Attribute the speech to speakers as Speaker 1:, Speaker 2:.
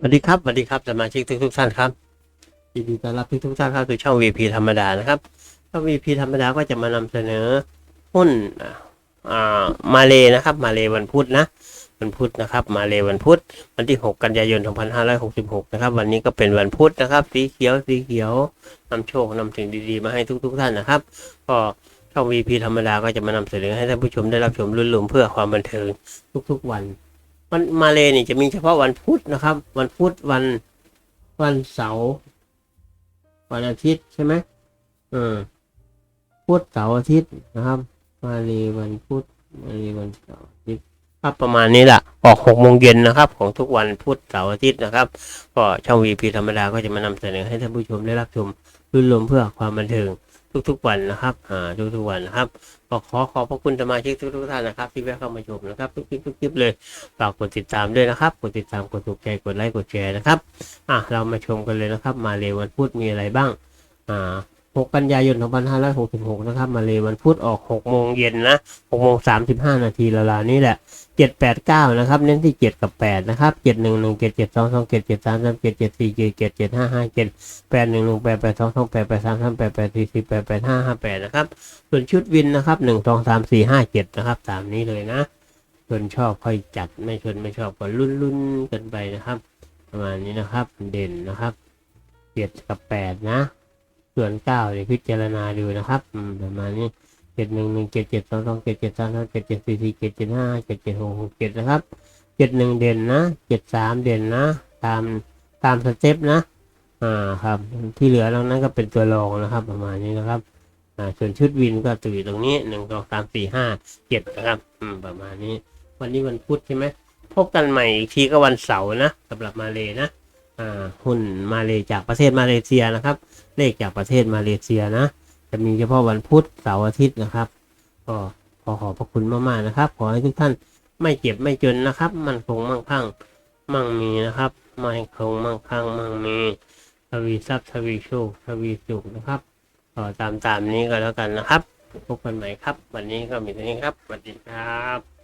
Speaker 1: สวัสดีครับสวัสดีครับสมาชิกทุกทุกท่านครับยินดีต้อนรับทุกทุกท่านเข้าสู่ช่อง VP ธรรมดานะครับช่อง VP ธรรมดาก็จะมานำเสนอหุ้นอ่ามาเลนะครับ มาเลวันพุธนะวันพุธนะครับ มาเลวันพุธวันที่ 6 กันยายน 2566 นะครับ วันนี้ก็เป็นวันพุธนะครับ สีเขียวสีเขียวนำโชคนำถึงดีๆ มาให้ทุก ๆ ท่านนะครับก็ช่อง VP ธรรมดาก็จะมานำเสนอให้ท่านผู้ชมได้รับชมรุ่นลุมเพื่อความบันเทิงทุก ๆ วัน วันมาเลเนี่ยจะมีเฉพาะวันพุธนะครับ วันพุธวันวันเสาร์วันอาทิตย์ใช่ไหมเออพุธเสาร์อาทิตย์นะครับ มาเลวันพุธมาเลวันเสาร์อาทิตย์ ครับประมาณนี้แหละออกหกโมงเย็นนะครับ ของทุกวันพุธเสาร์อาทิตย์นะครับ ก็ช่องวีพีธรรมดาก็จะมานำเสนอให้ท่านผู้ชมได้รับชมรื่นรมเพื่อความบันเทิงทุกๆวันนะครับอ่าทุกๆวันนะครับก็ขอขอบพระคุณสมาชิกทุกๆท่านนะครับ ที่แวะเข้ามาชมนะครับทุกคลิปทุกคลิปเลยฝากกดติดตามด้วยนะครับ กดติดตามกดถูกใจกดไลค์กดแชร์นะครับอะเรามาชมกันเลยนะครับ มาเลวันพุธมีอะไรบ้างอ่า 6 กันยายน 2566 นะครับ มาเลยวันพุธออก 6 โมงเย็นนะ 6 โมง 35 นาทีละลานี่แหละ 789 นะครับ เน้นที่ 7 กับ 8 นะครับ 711 7722 7723 7 7 4 7755 7811 8822 8833 8844 8855นะครับ ส่วนชุดวินนะครับ 1 2 3 4 5 7 นะครับตามนี้เลยนะชนชอบค่อยจัดไม่ชนไม่ชอบก็รุ่นรุ่นกันไปนะครับ ประมาณนี้นะครับ เด่นนะครับเจ็ดกับแปดนะ ส่วนเก้าเนี่ยวพิจารณาดูนะครับประมาณนี้เจ็ดหนึ่งหนึ่งเจ็ดเจ็ดสองสองเจ็ดเจ็ดสามสามเจ็ดเจ็ดสี่สี่เจ็ดเจ็ดห้าเจ็ดเจ็ดหกหกเจ็ดนะครับเจ็ดหนึ่งเด่นนะเจ็ดสามเด่นนะ ตามตามสเต็ปนะ อ่าครับที่เหลือตรงนั้นก็เป็นตัวรองนะครับ ประมาณนี้นะครับอ่าส่วนชุดวินก็ตื่นตรงนี้หนึ่งสองสามสี่ห้าเจ็ดนะครับอืมประมาณนี้ วันนี้วันพุธใช่ไหมพบกันใหม่อีกทีก็วันเสาร์นะสำหรับมาเลยนะ หุ้นมาเลยจากประเทศมาเลเซียนะครับ เลขจากประเทศมาเลเซียนะ จะมีเฉพาะวันพุธเสาร์อาทิตย์นะครับ ก็ขอขอบพระคุณมากๆนะครับ ขอให้ทุกท่านไม่เจ็บไม่จนนะครับ มันคงมั่งคั่งมั่งมีนะครับไม่คงมั่งคั่งมั่งมีทวีทรัพย์ทวีโชคทวีสุขนะครับก็ตามตามนี้ก็แล้วกันนะครับพบกันใหม่ครับ วันนี้ก็มีเท่านี้ครับสวัสดีครับ